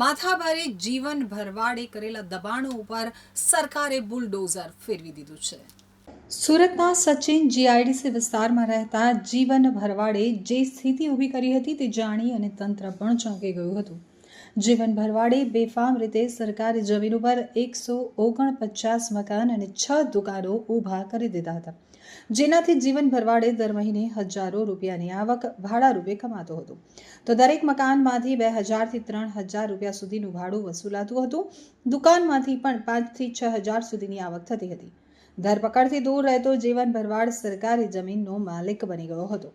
માથાભારે જીવન ભરવાડે કરેલા દબાણો ઉપર સરકારે બુલડોઝર ફેરવી દીધું છે. સુરતના સચિન જીઆઈડીસી વિસ્તારમાં રહેતા જીવન ભરવાડે જે સ્થિતિ ઊભી કરી હતી તે જાણી અને તંત્ર પણ ચોંકી ગયું હતું. જીવન ભરવાડે બેફામ રીતે સરકારી જમીન ઉપર એકસો ઓગણપચાસ મકાન અને છ દુકાનો ઊભા કરી દીધા હતા. જેનાથી જીવન ભરવાડે દર મહિને હજારો રૂપિયાની આવક ભાડા રૂપે કમાતો હતો. તો દરેક મકાનમાંથી બે હજારથી ત્રણ હજાર રૂપિયા સુધીનું ભાડું વસૂલાતું હતું. દુકાનમાંથી પણ પાંચથી છ હજાર સુધીની આવક થતી હતી. ધરપકડથી દૂર રહેતો જીવન ભરવાડ સરકારી જમીનનો માલિક બની ગયો હતો.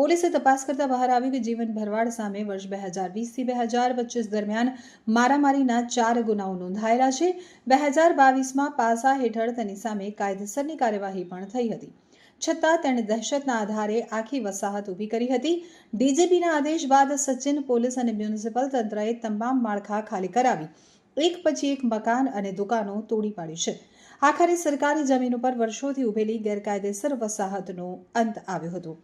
પોલીસે તપાસ કરતા બહાર આવ્યું કે જીવન ભરવાડ સામે વર્ષ બે હજાર વીસથી બે હજાર પચીસ દરમિયાન મારામારીના ચાર ગુનાઓ નોંધાયેલા છે. બે હજાર બાવીસમાં પાસા હેઠળ તેની સામે કાયદેસરની કાર્યવાહી પણ થઈ હતી. છતાં તેણે દહેશતના આધારે આખી વસાહત ઊભી કરી હતી. ડીજીપીના આદેશ બાદ સચિન પોલીસ અને મ્યુનિસિપલ તંત્રએ તમામ માળખા ખાલી કરાવી, એક પછી એક મકાન અને દુકાનો તોડી પાડી છે. આખરે સરકારી જમીન ઉપર વર્ષોથી ઉભેલી ગેરકાયદેસર વસાહતનો અંત આવ્યો હતો.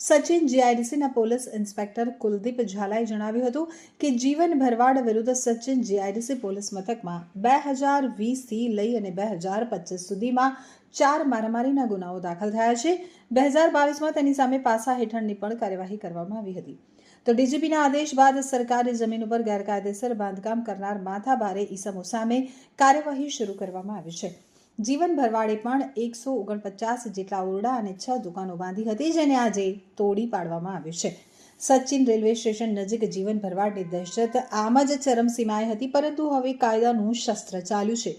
સચિન જીઆઈડીસીના પોલીસ ઇન્સ્પેક્ટર કુલદીપ ઝાલાએ જણાવ્યું હતું કે જીવન ભરવાડ વિરુદ્ધ સચિન જીઆઈડીસી પોલીસ મથકમાં બે હજાર વીસથી લઈ અને બે હજાર પચીસ સુધીમાં ચાર મારામારીના ગુનાઓ દાખલ થયા છે. બે હજાર બાવીસમાં તેની સામે પાસા હેઠળની પણ કાર્યવાહી કરવામાં આવી હતી. તો ડીજીપીના આદેશ બાદ સરકારી જમીન ઉપર ગેરકાયદેસર બાંધકામ કરનાર માથાભારે ઈસમો સામે કાર્યવાહી શરૂ કરવામાં આવી છે. જીવન ભરવાડે પણ એકસો ઓગણપચાસ જેટલા ઓરડા અને છ દુકાનો બાંધી હતી, જેને આજે તોડી પાડવામાં આવ્યું છે. સચિન રેલવે સ્ટેશન નજીક જીવન ભરવાડની દહેશત આમ જ ચરમસીમાએ હતી, પરંતુ હવે કાયદાનું શસ્ત્ર ચાલ્યું છે.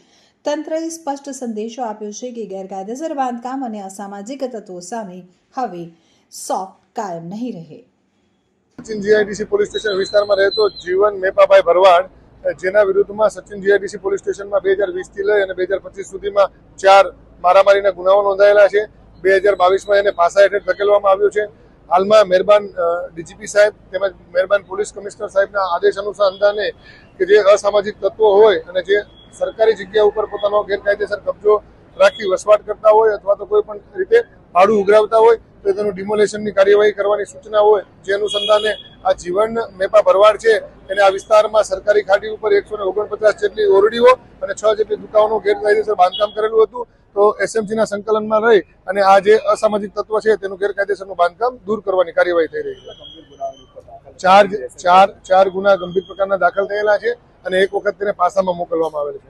તંત્રએ સ્પષ્ટ સંદેશો આપ્યો છે કે ગેરકાયદેસર બાંધકામ અને અસામાજિક તત્વો સામે હવે સોફ કાયમ નહીં રહે. જીઆઈડીસી પોલીસ સ્ટેશન વિસ્તારમાં રહેતો જીવન મેપાભાઈ ભરવાડ જેના વિરુદ્ધમાં સચિન જીઆઈડીસી પોલીસ સ્ટેશનમાં બે હજાર વીસથી લઈ અને બે હજાર પચીસ સુધીમાં ચાર મારામારીના ગુનાઓ નોંધાયેલા છે. બે હજાર બાવીસમાં એને પાસા હેઠળ ધકેલવામાં આવ્યો છે. હાલમાં મહેરબાન ડીજીપી સાહેબ તેમજ મહેરબાન પોલીસ કમિશનર સાહેબના આદેશ અનુસંધાને કે જે અસામાજિક તત્વો હોય અને જે સરકારી જગ્યા ઉપર પોતાનો ગેરકાયદેસર કબજો રાખી વસવાટ કરતા હોય અથવા તો કોઈ પણ રીતે ભાડું ઉઘરાવતા હોય, તો તેનું ડિમોલેશનની કાર્યવાહી કરવાની સૂચના હોય. જે અનુસંધાને આ જીવન મેપા ભરવાડ છે. એને આ વિસ્તારમાં સરકારી ખાડી ઉપર એકસો ઓગણપચાસ જેટલી ઓરડીઓ અને છ જેટલી દુકાનો ગેરકાયદેસર બાંધકામ કરેલું હતું. તો એસએમસીના સંકલનમાં રહી અને આ જે અસામાજિક તત્વ છે તેનું ગેરકાયદેસરનું બાંધકામ દૂર કરવાની કાર્યવાહી થઈ રહી છે. ચાર ચાર ચાર ગુના ગંભીર પ્રકારના દાખલ થયેલા છે અને એક વખત તેને પાસામાં મોકલવામાં આવેલ છે.